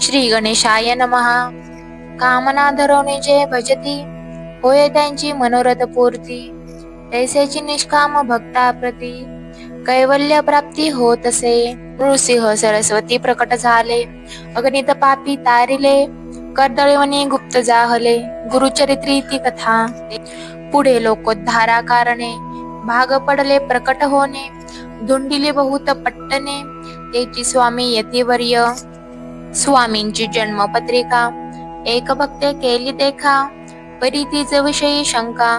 श्री गणेशाय नमहा कामना धरवणे जे भजती होय त्यांची मनोरथ पूर्ती. तैसेची निष्काम भक्ताप्रती कैवल्य प्राप्ती होत असे. नृसिंह सरस्वती प्रकट झाले. अगणित पापी तारिले. कर्दळीवनी गुप्त जाहले. गुरुचरित्री ती कथा. पुढे लोकोद्धारा कारणे. भाग पडले प्रकट होणे. धुंडिले बहुत पट्टणे. तेची स्वामी यतिवर्य. स्वामींची जन्मपत्रिका एक भक्ते केली देखा परीतीच विषयी शंका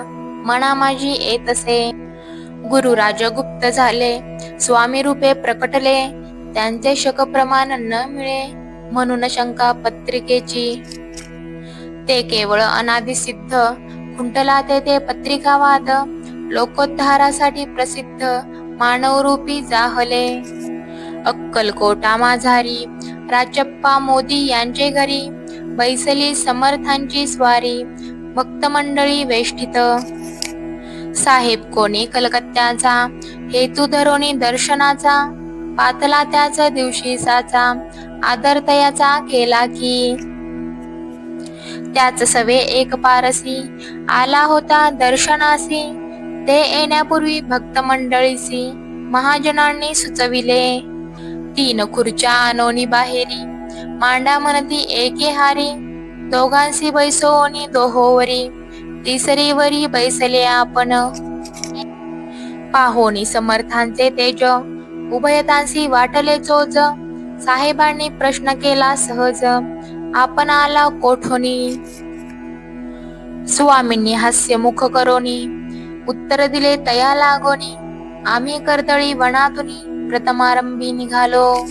मना माझी येतसे गुरुराज गुप्त झाले स्वामी रूपे प्रकटले त्यांचे शक प्रमाण न मिळे म्हणून शंका पत्रिकेची. ते केवळ अनादिसिद्ध खुंटला कुंटला ते ते पत्रिकावाद लोकोद्धारासाठी प्रसिद्ध मानवरूपी जाहले. अक्कलकोटा माझारी राजप्पा मोदी यांचे घरी बैसली समर्थांची स्वारी भक्त मंडळी वेष्टित. साहेब कोणी कलकत्त्याचा? हेतू धरोनी दर्शनाचा? पातला त्याच दिवशी साचा? आदर तयाचा केला की? त्याच सवे एक पारसी आला होता दर्शनासी. ते येण्यापूर्वी भक्त मंडळीसी महाजनांनी सुचविले. तीन खुर्च्या आणोनी बाहेरी. मांडा म्हणती एके हारी. दोघांसी बैसोनी दोहोवरी. तिसरीवरी बैसले आपण. पाहोनी समर्थांचे तेज. उभयतांसी वाटले चोज. साहेबांनी प्रश्न केला सहज. आपण आला कोठोनी? स्वामींनी हास्य मुख करोनी. उत्तर दिले तया लागोनी. आम्ही कर्दळी वनातुनी. प्रथमारंभी निघालो.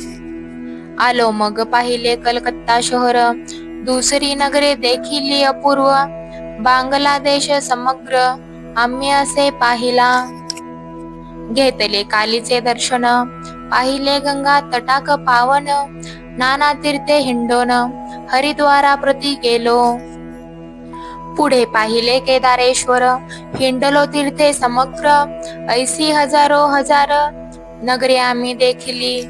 आलो मग पाहिले कलकत्ता शहर. दुसरी नगरे देखील अपूर्व. बांगलादेश समग्र. आम्ही असे पाहिला. घेतले कालीचे दर्शन. पाहिले गंगा तटाक पावन. नाना तीर्थे हिंडोन हरिद्वारा प्रती गेलो. पुढे पाहिले केदारेश्वर. हिंडलो तीर्थे समग्र. ऐसी हजारो हजार नगरे आम्ही देखिली.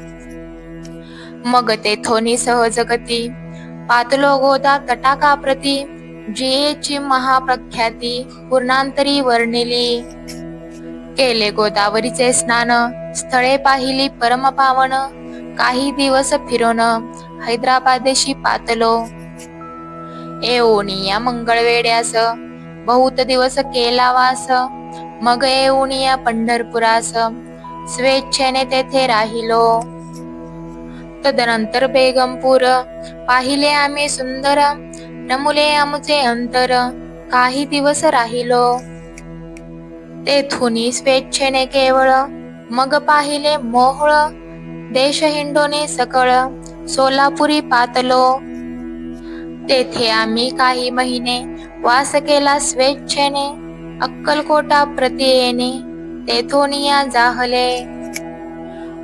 मग तेथोनी सहजगती पातलो गोदा तटाका प्रती जियेची महाप्रख्याती पूर्णांतरी वर्णिली. केले गोदावरीचे स्नान स्थळे पाहिली परम पावन काही दिवस फिरोन हैदराबादेशी पातलो. एवोनिया मंगळवेड्यास बहुत दिवस केला वास मग एओनिया पंढरपुरास. स्वेच्छेने तेथे राहिलो. तदनंतर बेगमपूर पाहिले आम्ही सुंदर नमुले आमचे अंतर काही दिवस राहिलो. तेथुनी स्वेच्छेने केवळ मग पाहिले मोहळ देश हिंडोने सकळ सोलापुरी पातलो. तेथे आम्ही काही महिने वास केला स्वेच्छेने अक्कलकोटा प्रति येणे तेथोनिया जाहले.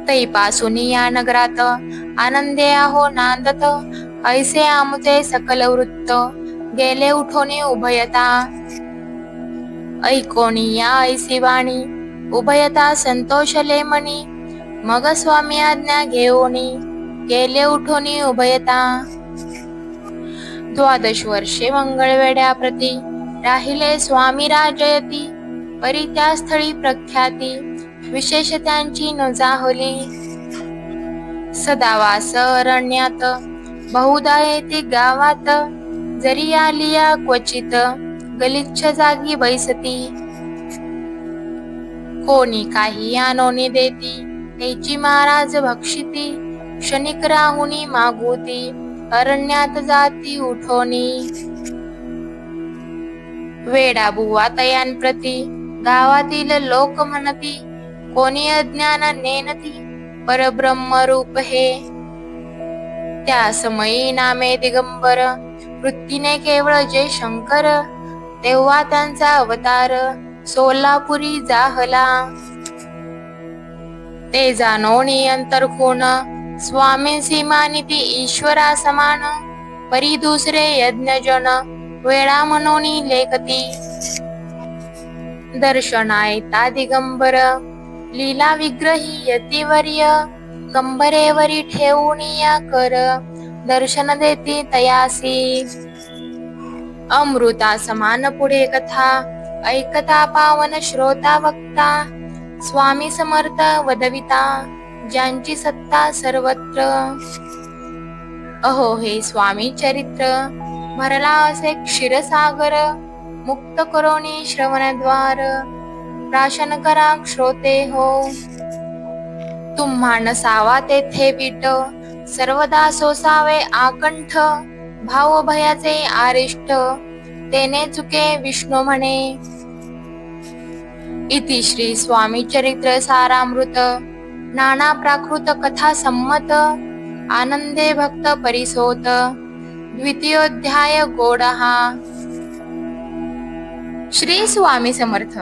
तैपासून या नगरात आनंदे आहो नांदत ऐसे आमचे सकल वृत्त गेले उठोनी उभयता. ऐकोणी या ऐसी वाणी उभयता संतोषले मनी मग स्वामी आज्ञा घेऊनी गेले उठोनी उभयता. द्वादश वर्षे मंगळवेड्या प्रती राहिले स्वामी राजयती परी त्या स्थळी प्रख्याती विशेष त्यांची न सदावास अरण्यात बहुधा येते गावात. जरी आलिया क्वचित गलिच्छ जागी बैसती. कोणी काही आनोनी देती त्याची महाराज भक्षिती. क्षणिक राहुनी मागुती अरण्यात जाती उठोनी. वेडा बुवा तयांप्रती गावातील लोक म्हणती कोणी अज्ञान नेनती परब्रह्म रूप हे. त्या समयी नामे दिगंबर वृत्तीने केवळ जे शंकर तेव्हा त्यांचा अवतार सोलापुरी जाहला. ते जाणोनी स्वामी स्वामींसी मानिती ईश्वरा समान परी दुसरे यज्ञजन वेळा म्हणोनी लेखती. दर्शनायता दिगंबर लीला विग्रही यतिवर्य कंबरेवरी ठेवून या कर। दर्शन देती तयासी। अमृता समान पुढे कथा ऐकता पावन श्रोता वक्ता। स्वामी समर्थ वदविता ज्यांची सत्ता सर्वत्र। अहो हे स्वामी चरित्र भरला असे क्षीरसागर। मुक्त करोनी श्रवणद्वार प्राशन करा श्रोते हो। तुम्हा नसावा तेथे पीठ सर्वदा सोसावे आकंठ भाव भयाचे आरिष्ट तेने चुके विष्णू म्हणे। इति श्री स्वामी चरित्र सारामृत नाना प्राकृत कथा संमत आनंदे भक्त परिसोत द्वितीयोध्याय गोडहा। श्री स्वामी समर्थ.